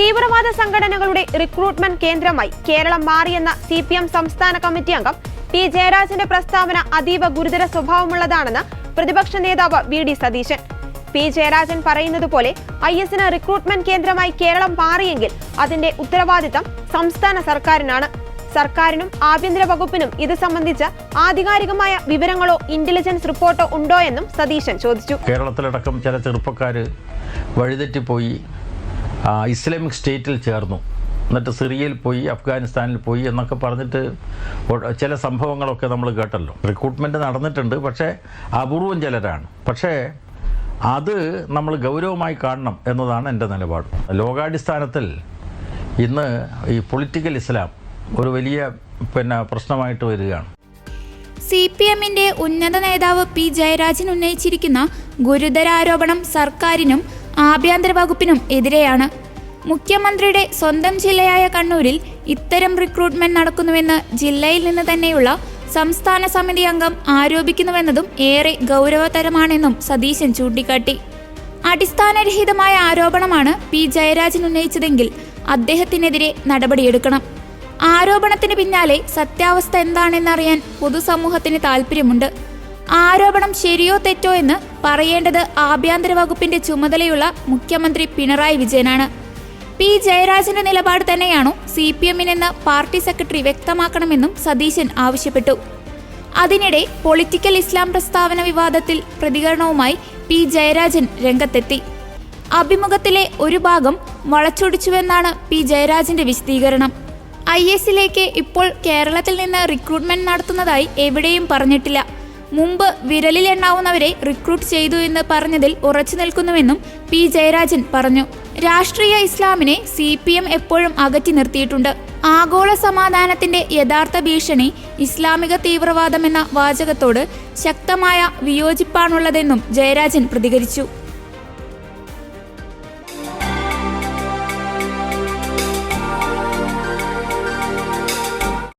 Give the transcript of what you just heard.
തീവ്രവാദ സംഘടനകളുടെ റിക്രൂട്ട്മെന്റ് കേന്ദ്രമായി കേരളം മാറിയെന്ന സി പി എം സംസ്ഥാന കമ്മിറ്റി അംഗം പി ജയരാജന്റെ പ്രസ്താവന അതീവ ഗുരുതര സ്വഭാവമുള്ളതാണെന്ന് പ്രതിപക്ഷ നേതാവ് V D Satheesan. P Jayarajan പറയുന്നത് പോലെ ഐ എസിന് റിക്രൂട്ട്മെന്റ് കേന്ദ്രമായി കേരളം മാറിയെങ്കിൽ അതിന്റെ ഉത്തരവാദിത്തം സംസ്ഥാന സർക്കാരിനാണ്. സർക്കാരിനും ആഭ്യന്തര വകുപ്പിനും ഇത് സംബന്ധിച്ച് ആധികാരികമായ വിവരങ്ങളോ ഇന്റലിജൻസ് റിപ്പോർട്ടോ ഉണ്ടോ എന്നും സതീശൻ ചോദിച്ചു. കേരളത്തിലടക്കം ചില ചെറുപ്പക്കാർ വഴിതെറ്റിപ്പോയി. ഇസ്ലാമിക് സ്റ്റേറ്റിൽ ചേർന്നു. എന്നിട്ട് സിറിയയിൽ പോയി അഫ്ഗാനിസ്ഥാനിൽ പോയി എന്നൊക്കെ പറഞ്ഞിട്ട് ചില സംഭവങ്ങളൊക്കെ നമ്മൾ കേട്ടല്ലോ. റിക്രൂട്ട്മെന്റ് നടന്നിട്ടുണ്ട് പക്ഷേ അപൂർവം ചിലരാണ്. പക്ഷേ അത് നമ്മൾ ഗൗരവമായി കാണണം എന്നതാണ് എന്റെ നിലപാട്. ലോകാടിസ്ഥാനത്തിൽ ഇന്ന് ഈ പൊളിറ്റിക്കൽ ഇസ്ലാം ഒരു വലിയ പിന്നെ പ്രശ്നമായിട്ട് വരികയാണ്. സി പി എമ്മിന്റെ ഉന്നത നേതാവ് പി ജയരാജൻ ഉന്നയിച്ചിരിക്കുന്ന ഗുരുതരാരോപണം സർക്കാരിനും ആഭ്യന്തര വകുപ്പിനും എതിരെയാണ്. മുഖ്യമന്ത്രിയുടെ സ്വന്തം ജില്ലയായ കണ്ണൂരിൽ ഇത്തരം റിക്രൂട്ട്മെന്റ് നടക്കുന്നുവെന്ന് ജില്ലയിൽ നിന്ന് തന്നെയുള്ള സംസ്ഥാന സമിതി അംഗം ആരോപിക്കുന്നുവെന്നതും ഏറെ ഗൗരവതരമാണെന്നും സതീശൻ ചൂണ്ടിക്കാട്ടി. അടിസ്ഥാനരഹിതമായ ആരോപണമാണ് പി ജയരാജൻ ഉന്നയിച്ചതെങ്കിൽ അദ്ദേഹത്തിനെതിരെ നടപടിയെടുക്കണം. ആരോപണത്തിന് പിന്നാലെ സത്യാവസ്ഥ എന്താണെന്നറിയാൻ പൊതുസമൂഹത്തിന് താല്പര്യമുണ്ട് ആരോപണം ശരിയോ തെറ്റോ എന്ന് പറയേണ്ടത് ആഭ്യന്തര വകുപ്പിന്റെ ചുമതലയുള്ള മുഖ്യമന്ത്രി പിണറായി വിജയനാണ്. പി ജയരാജന്റെ നിലപാട് തന്നെയാണോ സി പി എമ്മിനെന്ന് പാർട്ടി സെക്രട്ടറി വ്യക്തമാക്കണമെന്നും സതീശൻ ആവശ്യപ്പെട്ടു. അതിനിടെ പൊളിറ്റിക്കൽ ഇസ്ലാം പ്രസ്താവന വിവാദത്തിൽ പ്രതികരണവുമായി പി ജയരാജൻ രംഗത്തെത്തി. അഭിമുഖത്തിലെ ഒരു ഭാഗം വളച്ചൊടിച്ചുവെന്നാണ് പി ജയരാജന്റെ വിശദീകരണം. ഐ എസിലേക്ക് ഇപ്പോൾ കേരളത്തിൽ നിന്ന് റിക്രൂട്ട്മെന്റ് നടത്തുന്നതായി എവിടെയും പറഞ്ഞിട്ടില്ല. മുമ്പ് വിരലിൽ എണ്ണാവുന്നവരെ റിക്രൂട്ട് ചെയ്തു എന്ന് പറഞ്ഞതിൽ ഉറച്ചു നിൽക്കുന്നുവെന്നും പി ജയരാജൻ പറഞ്ഞു. രാഷ്ട്രീയ ഇസ്ലാമിനെ സി പി എം എപ്പോഴും അകറ്റി നിർത്തിയിട്ടുണ്ട്. ആഗോള സമാധാനത്തിന്റെ യഥാർത്ഥ ഭീഷണി ഇസ്ലാമിക തീവ്രവാദമെന്ന വാചകത്തോട് ശക്തമായ വിയോജിപ്പാണുള്ളതെന്നും ജയരാജൻ പ്രതികരിച്ചു.